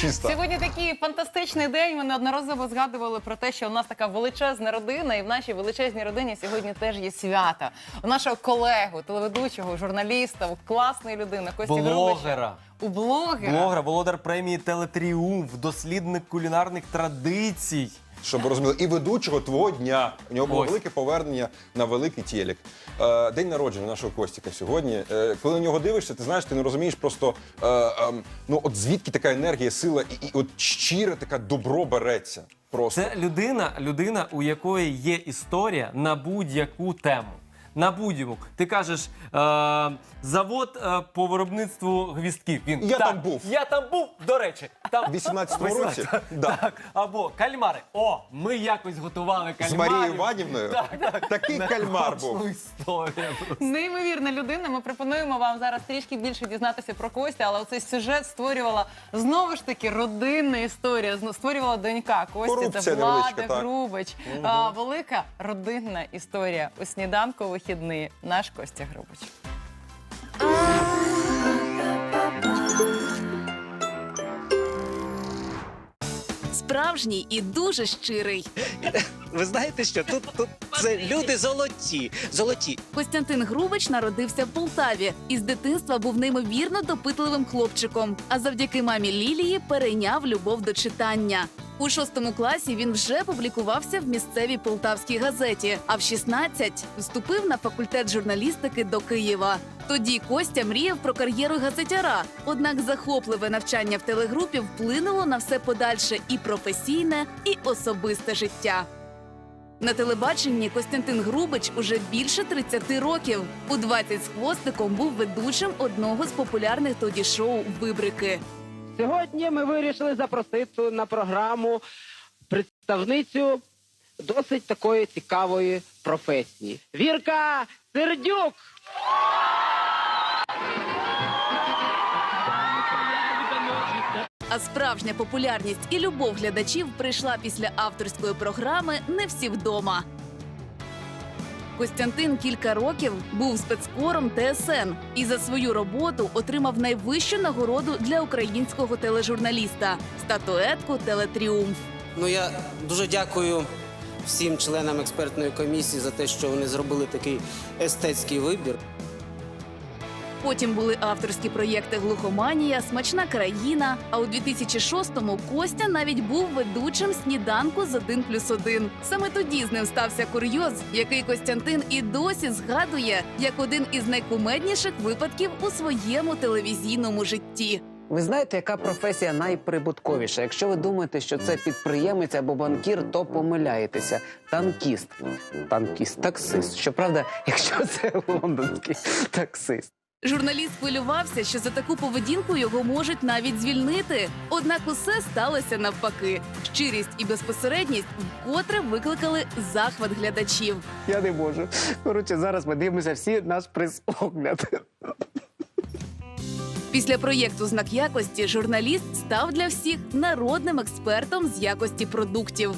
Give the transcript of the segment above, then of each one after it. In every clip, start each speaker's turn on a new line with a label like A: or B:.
A: Чисто.
B: Сьогодні такий фантастичний день. Ми неодноразово згадували про те, що у нас така величезна родина, і в нашій величезній родині сьогодні теж є свята. У нашого колегу, телеведучого, журналіста, у класної людини Кості
C: Блогера.
B: У блогера.
C: Блогера, володар премії Телетріумф, дослідник кулінарних традицій.
A: Щоб розуміли, і ведучого твого дня. У нього було
C: Ось.
A: велике повернення на великий телек. Е, день народження нашого Костіка сьогодні. Е, коли на нього дивишся, ти знаєш, ти не розумієш просто е, ем, ну от звідки така енергія, сила і, і от щире така добро береться. Просто
C: Це людина, людина, у якої є історія на будь-яку тему. На будь-яку. Ти кажеш, е, завод е, по виробництву гвістків. Він
A: Я
C: так,
A: там був.
C: Я там був, до речі. Там
A: 18-му році? Да.
C: Так. Або кальмари. О, ми якось готували
A: з
C: кальмарів.
A: Марією Іванівною такий кальмар був.
C: Історію.
B: Неймовірна людина. Ми пропонуємо вам зараз трішки більше дізнатися про Костя, але оцей сюжет створювала знову ж таки родинна історія. Зно- Створювала донька Кості
A: Корупція
B: та Влада
A: невеличка, так.
B: Грубич. А, велика родинна історія у сніданку у вихідний. Наш Костя Грубич.
D: Справжній і дуже щирий.
E: Ви знаєте що? Тут, тут це люди золоті. Золоті.
D: Костянтин Грубич народився в Полтаві і з дитинства був неймовірно допитливим хлопчиком. А завдяки мамі Лілії перейняв любов до читання. У шостому класі він вже публікувався в місцевій полтавській газеті. А в 16 вступив на факультет журналістики до Києва. Тоді Костя мріяв про кар'єру газетяра. Однак захопливе навчання в телегрупі вплинуло на все подальше і професійне, і особисте життя. На телебаченні Костянтин Грубич уже більше 30 років. У 20 з хвостиком був ведучим одного з популярних тоді шоу Вибрики.
F: Сьогодні ми вирішили запросити на програму представницю досить такої цікавої професії. Вірка Сердюк!
D: А справжня популярність і любов глядачів прийшла після авторської програми Не всі вдома. Костянтин кілька років був спецкором ТСН і за свою роботу отримав найвищу нагороду для українського тележурналіста статуетку Телетріумф.
G: Ну я дуже дякую всім членам експертної комісії за те, що вони зробили такий естетський вибір.
D: Потім були авторські проєкти Глухоманія, Смачна країна. А у 2006-му Костя навіть був ведучим сніданку з 1 плюс 1. Саме тоді з ним стався курйоз, який Костянтин і досі згадує як один із найкумедніших випадків у своєму телевізійному житті.
H: Ви знаєте, яка професія найприбутковіша? Якщо ви думаєте, що це підприємець або банкір, то помиляєтеся. Танкіст, танкіст, таксист. Щоправда, якщо це лондонський таксист.
D: Журналіст хвилювався, що за таку поведінку його можуть навіть звільнити. Однак усе сталося навпаки. Щирість і безпосередність вкотре викликали захват глядачів.
H: Я не можу. Коротше, зараз ми дивимося всі наш прес-огляд.
D: Після проєкту Знак якості журналіст став для всіх народним експертом з якості продуктів.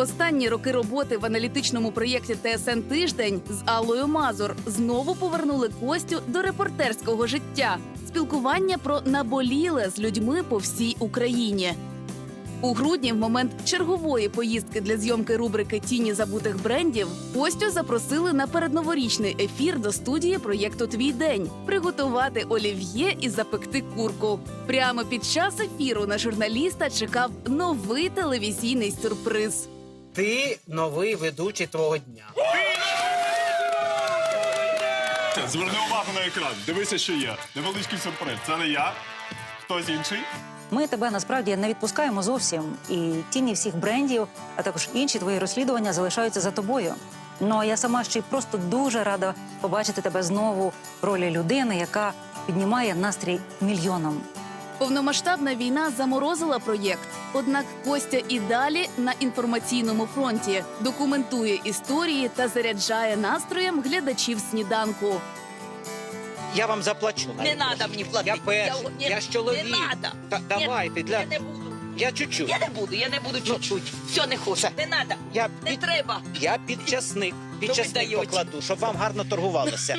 D: Останні роки роботи в аналітичному проєкті ТСН Тиждень з Аллою Мазур знову повернули Костю до репортерського життя, спілкування про наболіле з людьми по всій Україні. У грудні, в момент чергової поїздки для зйомки рубрики Тіні забутих брендів, Костю запросили на передноворічний ефір до студії проєкту Твій день приготувати олів'є і запекти курку. Прямо під час ефіру на журналіста чекав новий телевізійний сюрприз.
G: Ти новий ведучий твого дня.
I: Зверни увагу на екран. Дивися, що є. Невеличкий сюрприз. Це не я. Хтось інший.
J: Ми тебе насправді не відпускаємо зовсім, і тіні всіх брендів, а також інші твої розслідування залишаються за тобою. Ну а я сама ще й просто дуже рада побачити тебе знову в ролі людини, яка піднімає настрій мільйонам.
D: Повномасштабна війна заморозила проєкт. Однак Костя і далі на інформаційному фронті документує історії та заряджає настроєм глядачів сніданку.
E: Я вам заплачу.
K: Не надо мені платити.
E: Я перший,
K: Я-
E: я, ж чоловік.
K: не надо.
E: Та,
K: Ні,
E: давайте, для...
K: Я не буду.
E: я чуть-чуть.
K: Я не буду, я не буду чуть-чуть. Все, не хочу. Не надо.
E: Я,
K: Не
E: під...
K: треба.
E: я підчасник. Підчасник
K: даєте?
E: покладу, щоб вам гарно торгувалося.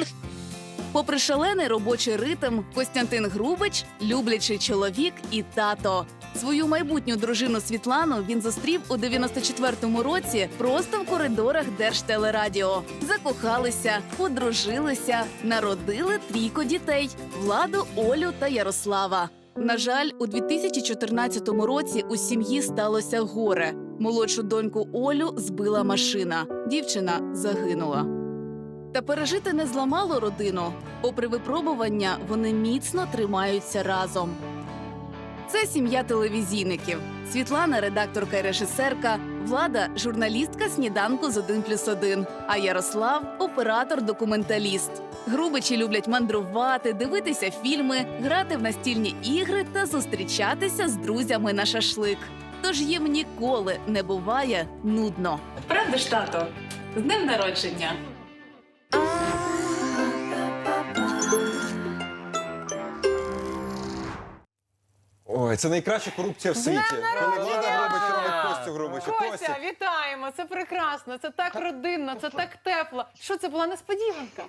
D: Попри шалений робочий ритм, Костянтин Грубич люблячий чоловік і тато. Свою майбутню дружину Світлану він зустрів у 94-му році просто в коридорах Держтелерадіо. Закохалися, подружилися, народили трійко дітей: Владу, Олю та Ярослава. На жаль, у 2014 році у сім'ї сталося горе. Молодшу доньку Олю збила машина. Дівчина загинула. Та пережити не зламало родину. Попри випробування, вони міцно тримаються разом. Це сім'я телевізійників. Світлана, редакторка і режисерка, Влада, журналістка сніданку з 1 плюс 1, а Ярослав оператор-документаліст. Грубичі люблять мандрувати, дивитися фільми, грати в настільні ігри та зустрічатися з друзями на шашлик. Тож їм ніколи не буває нудно. Правда ж, тато? З днем народження!
A: Ой, це найкраща корупція в світі. Коли влада Гробич робить Костю Грубича.
B: Костя, вітаємо! Це прекрасно, це так родинно, це так тепло. Що це була несподіванка?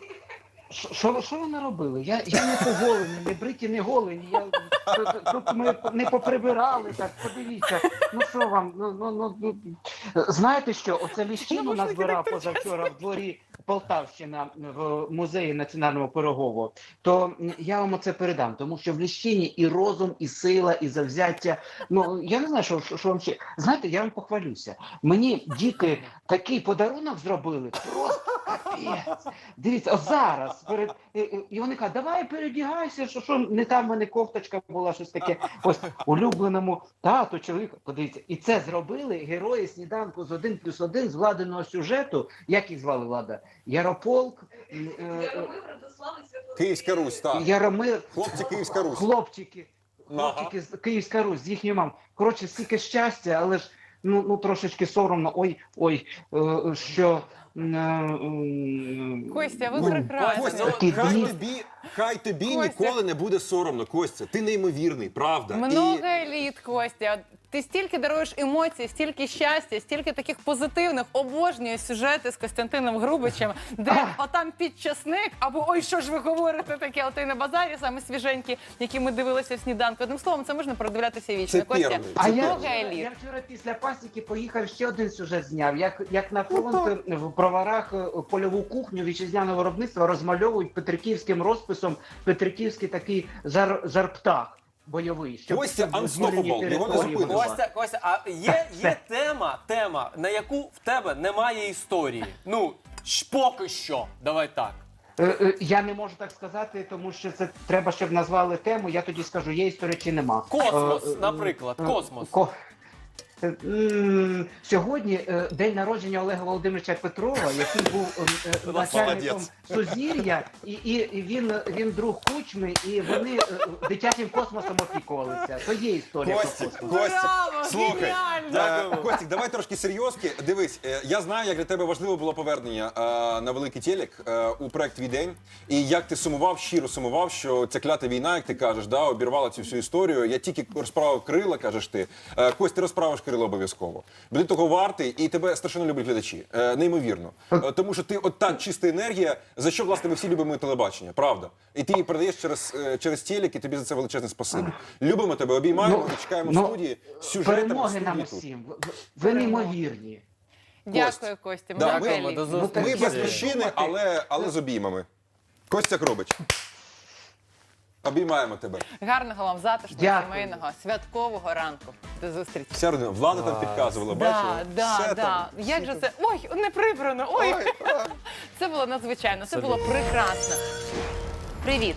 F: Що, що вони робили? Я, я не поголений, не бриті, не голені. Я, тут- тут ми не поприбирали, так подивіться. Ну що вам? Ну, ну, ну, ну. Знаєте що? Оце ліщину назбирав позавчора в дворі Полтавщина в музеї національного пирогового. То я вам оце передам, тому що в ліщині і розум, і сила, і завзяття. Ну я не знаю, що, що, вам ще. Знаєте, я вам похвалюся. Мені діти такий подарунок зробили. Просто капець. Дивіться, от зараз перед і вони кажуть, давай передягайся, що, що не там в мене кофточка була, щось таке. Ось улюбленому тату, чоловіку. Подивіться, і це зробили герої сніданку з 1 плюс 1 з владеного сюжету. Як їх звали влада? Ярополк, е, е,
A: Київська Русь, так.
F: Яромир,
A: Хлопці Київська Русь.
F: хлопчики. Хлопчики з Київська Русь з їхньою мамою. Коротше, стільки щастя, але ж ну, ну трошечки соромно. Ой, ой, е, що.
B: Костя, ви
A: Ну,
B: прекрасні.
A: Костя, хай тобі, хай тобі
B: Костя.
A: ніколи не буде соромно, Костя. Ти неймовірний, правда.
B: Много літ, Костя. Ти стільки даруєш емоцій, стільки щастя, стільки таких позитивних, обожнюю сюжети з Костянтином Грубичем, де отам підчасник, або ой, що ж ви говорите таке, отой на базарі, саме свіженькі, які ми дивилися в сніданку. Одним словом, це можна продивлятися вічно.
A: Це
B: Костя,
A: перший.
F: А я, я, вчора після пасіки поїхав ще один сюжет зняв. Як, як на фронт е, в броварах е, польову кухню вітчизняного виробництва розмальовують петриківським розписом петриківський такий жар, жарптах бойовий. щоб-
A: Костя
F: щоб змурені
A: unstoppable, його не
F: території
A: зупиниш.
F: були.
C: Костя, Костя, а є, є тема, тема, на яку в тебе немає історії. Ну, ж поки що. Давай так.
F: Е, е, Я не можу так сказати, тому що це треба, щоб назвали тему. Я тоді скажу, є історія чи нема.
C: Космос,
F: Е, е,
C: наприклад,
F: е,
C: космос.
F: ко- Сьогодні е, день народження Олега Володимировича Петрова, який був е, е, начальником Сузір'я, і, і, він, він друг кучми, і вони е, дитячим космосом опікувалися. То є історія про
A: Костік,
F: космос.
A: Костік,
B: Браво,
A: слухай, е, Костік, давай трошки серйозки. Дивись, е, я знаю, як для тебе важливо було повернення е, на великий телек е, у проект «Твій день. І як ти сумував, щиро сумував, що ця клята війна, як ти кажеш, да, обірвала цю всю історію. Я тільки розправив крила, кажеш ти. Е, Кость, ти розправиш крила обов'язково. Бо ти того вартий, і тебе страшенно люблять глядачі. Е, Неймовірно. Е, Тому що ти от та чиста енергія, за що власне ми всі любимо телебачення, правда? І ти її передаєш через, е, через телек, і тобі за це величезне спасибі. Любимо тебе, обіймаємо,
F: Ну,
A: чекаємо
F: ну,
A: студії. сюжетами,
F: Перемоги нам
A: тут.
F: усім. Ви- Ви неймовірні.
B: Дякую, Костя.
A: Да, ми-
C: до
F: Ну,
A: Ми без мужчини, але, але з обіймами. Костя Кробич. Обіймаємо тебе.
B: Гарного вам затишного,
F: Дякую.
B: сімейного, святкового ранку. До зустрічі.
A: Вся родина. Влада там підказувала, бачила?
B: да,
A: Все
B: да.
A: там.
B: Як же це? Ой, не прибрано. Ой, це було надзвичайно, це було прекрасно. Привіт,